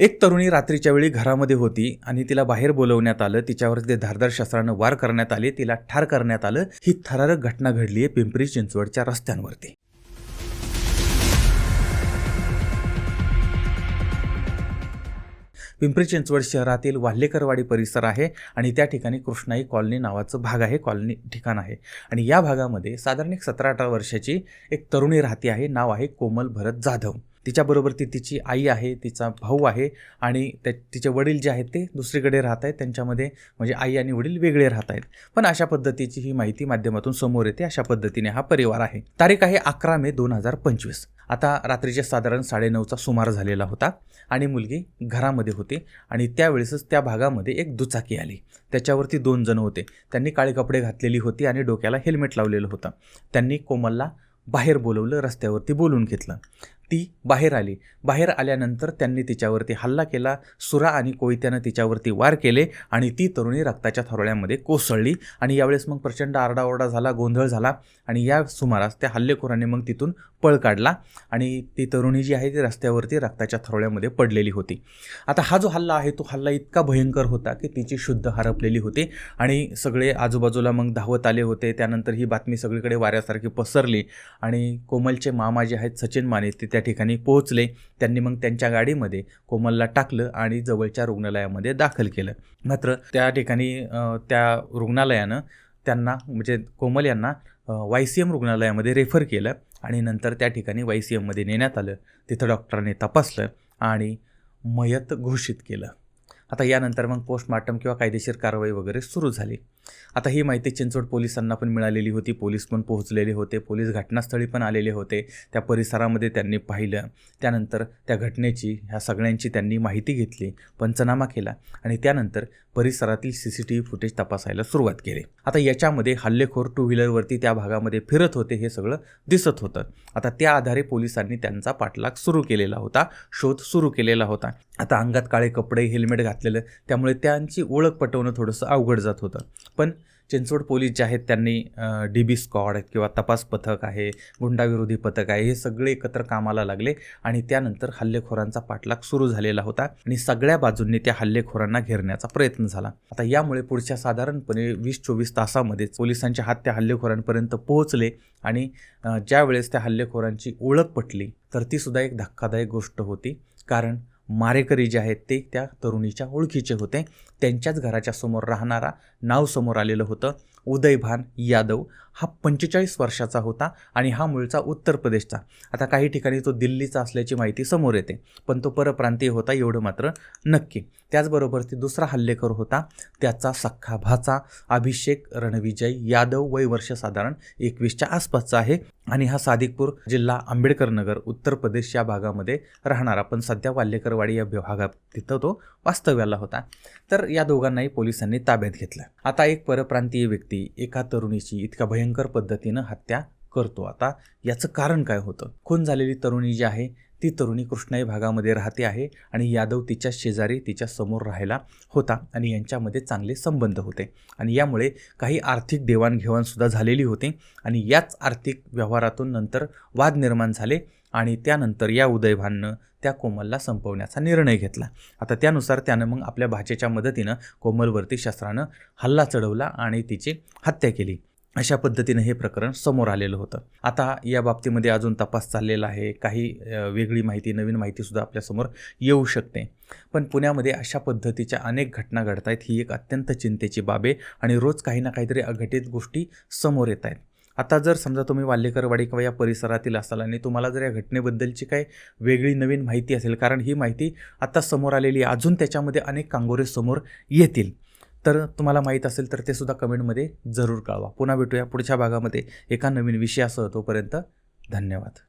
एक तरुणी रात्रीच्या वेळी घरामध्ये होती आणि तिला बाहेर बोलवण्यात आलं. तिच्यावर ते धारदार शस्त्रानं वार करण्यात आले तिला ठार करण्यात आलं. ही थरारक घटना घडली आहे पिंपरी चिंचवडच्या रस्त्यांवरती. पिंपरी चिंचवड शहरातील वाल्हेकरवाडी परिसर आहे आणि त्या ठिकाणी कृष्णाई कॉलनी नावाचं भाग आहे कॉलनी ठिकाण आहे. आणि या भागामध्ये साधारण एक सतरा अठरा वर्षाची एक तरुणी राहती आहे. नाव आहे कोमल भरत जाधव. तिच्याबरोबर ती तिची आई आहे तिचा भाऊ आहे आणि त्या तिचे वडील जे आहेत ते दुसरीकडे राहत आहेत. त्यांच्यामध्ये म्हणजे आई आणि वडील वेगळे राहत आहेत. पण अशा पद्धतीची ही माहिती माध्यमातून समोर येते. अशा पद्धतीने हा परिवार आहे. तारीख आहे अकरा मे दोन हजार पंचवीस. आता रात्रीचे साधारण साडेनऊचा सुमार झालेला होता आणि मुलगी घरामध्ये होती आणि त्यावेळेसच त्या भागामध्ये एक दुचाकी आली. त्याच्यावरती दोन जण होते. त्यांनी काळे कपडे घातलेली होती आणि डोक्याला हेल्मेट लावलेलं होतं. त्यांनी कोमलला बाहेर बोलवलं रस्त्यावरती बोलून घेतलं. ती बाहेर आली. बाहेर आल्यानंतर त्यांनी तिच्यावरती हल्ला केला. सुरा आणि कोयत्यानं तिच्यावरती वार केले आणि ती तरुणी रक्ताच्या थरोळ्यामध्ये कोसळली आणि यावेळेस मग प्रचंड आरडाओरडा झाला गोंधळ झाला आणि या सुमारास त्या हल्लेखोराने मग तिथून पळ काढला आणि ती तरुणी जी आहे ती रस्त्यावरती रक्ताच्या थरोळ्यामध्ये पडलेली होती. आता हा जो हल्ला आहे तो हल्ला इतका भयंकर होता की तिची शुद्ध हरपलेली होती आणि सगळे आजूबाजूला मग धावत आले होते. त्यानंतर ही बातमी सगळीकडे वाऱ्यासारखी पसरली आणि कोमलचे मामा जे आहेत सचिन माने ते त्या त्या ठिकाणी पोहोचले. त्यांनी मग त्यांच्या गाडीमध्ये कोमलला टाकलं आणि जवळच्या रुग्णालयामध्ये दाखल केलं. मात्र त्या ठिकाणी त्या रुग्णालयानं त्यांना म्हणजे कोमल यांना वाय सी एम रुग्णालयामध्ये रेफर केलं आणि नंतर त्या ठिकाणी वाय सी एममध्ये नेण्यात आलं. तिथं डॉक्टरांनी तपासलं आणि मयत घोषित केलं. आता यानंतर मग पोस्टमार्टम किंवा कायदेशीर कारवाई वगैरे सुरू झाली. आता ही माहिती चिंचवड पोलिसांना पण मिळालेली होती. पोलीस पण पोहोचलेले होते. पोलीस घटनास्थळी पण आलेले होते. त्या परिसरामध्ये त्यांनी पाहिलं. त्यानंतर त्या घटनेची ह्या सगळ्यांची त्यांनी माहिती घेतली पंचनामा केला आणि त्यानंतर परिसरातील C C T V footage तपासायला सुरुवात केली. आता याच्यामध्ये हल्लेखोर टू व्हीलरवरती त्या भागामध्ये फिरत होते हे सगळं दिसत होतं. आता त्या आधारे पोलिसांनी त्यांचा पाठलाग सुरू केलेला होता शोध सुरू केलेला होता. आता अंगात काळे कपडे हेल्मेट घातलेलं त्यामुळे त्यांची ओळख पटवणं थोडंसं अवघड जात होतं. पण चिंचवड पोलीस जे आहेत त्यांनी डी बी स्कॉड किंवा तपास पथक आहे गुंडाविरोधी पथक आहे हे सगळे एकत्र कामाला लागले आणि त्यानंतर हल्लेखोरांचा पाठलाग सुरू झालेला होता आणि सगळ्या बाजूंनी त्या हल्लेखोरांना घेरण्याचा प्रयत्न झाला. आता यामुळे पुढच्या साधारणपणे वीस चोवीस तासामध्ये पोलिसांच्या हात त्या हल्लेखोरांपर्यंत पोहोचले आणि ज्यावेळेस त्या हल्लेखोरांची ओळख पटली तर ती सुद्धा एक धक्कादायक गोष्ट होती. कारण मारेकरी जे आहेत ते त्या तरुणीच्या ओळखीचे होते. त्यांच्याच घराच्या समोर राहणारा नाव समोर आलेलं होतं उदयभान यादव. हा पंचेचाळीस वर्षाचा होता आणि हा मूळचा उत्तर प्रदेशचा. आता काही ठिकाणी तो दिल्लीचा असल्याची माहिती समोर येते पण तो परप्रांतीय होता एवढं मात्र नक्की. त्याचबरोबर ती दुसरा हल्लेखोर होता त्याचा सख्खा भाचा अभिषेक रणविजय यादव वय वर्ष साधारण एकवीसच्या आसपासचा आहे. आणि हा सादिकपूर जिल्हा आंबेडकर नगर उत्तर प्रदेश या भागामध्ये राहणारा पण सध्या वाल्हेकरवाडी या विभागात तिथं तो वास्तव्याला होता. तर या दोघांनाही पोलिसांनी ताब्यात घेतलं. आता एक परप्रांतीय व्यक्ती एका तरुणीची इतक्या भयंकर पद्धतीनं हत्या करतो. आता याचं कारण काय होतं? खून झालेली तरुणी जी आहे ती तरुणी कृष्णाई भागामध्ये राहते आहे आणि यादव तिच्या शेजारी तिच्या समोर राहायला होता आणि यांच्यामध्ये चांगले संबंध होते. आणि यामुळे काही आर्थिक देवाणघेवाणसुद्धा झालेली होती आणि याच आर्थिक व्यवहारातून नंतर वाद निर्माण झाले. आणि त्यानंतर या उदयभाननं त्या कोमलला संपवण्याचा निर्णय घेतला. आता त्यानुसार त्यानं मग आपल्या भाचेच्या मदतीनं कोमलवरती शस्त्रानं हल्ला चढवला आणि तिची हत्या केली. अशा पद्धतीनं हे प्रकरण समोर आलेलं होतं. आता या बाबतीमध्ये अजून तपास चाललेला आहे. काही वेगळी माहिती नवीन माहितीसुद्धा आपल्यासमोर येऊ शकते. पण पुण्यामध्ये अशा पद्धतीच्या अनेक घटना घडत आहेत ही एक अत्यंत चिंतेची बाब आहे आणि रोज काही ना काहीतरी अघटित गोष्टी समोर येत आहेत आता जर समजा तुम्ही वाल्हेकरवाडी किंवा या परिसरातील असाल आणि तुम्हाला जर या घटनेबद्दलची काही वेगळी नवीन माहिती असेल कारण ही माहिती आता समोर आलेली आहे अजून त्याच्यामध्ये अनेक कांगोरे समोर येतील तर तुम्हाला माहीत असेल तर ते सुद्धा कमेंटमध्ये जरूर कळवा. पुन्हा भेटूया पुढच्या भागामध्ये एका नवीन विषयासह तोपर्यंत धन्यवाद.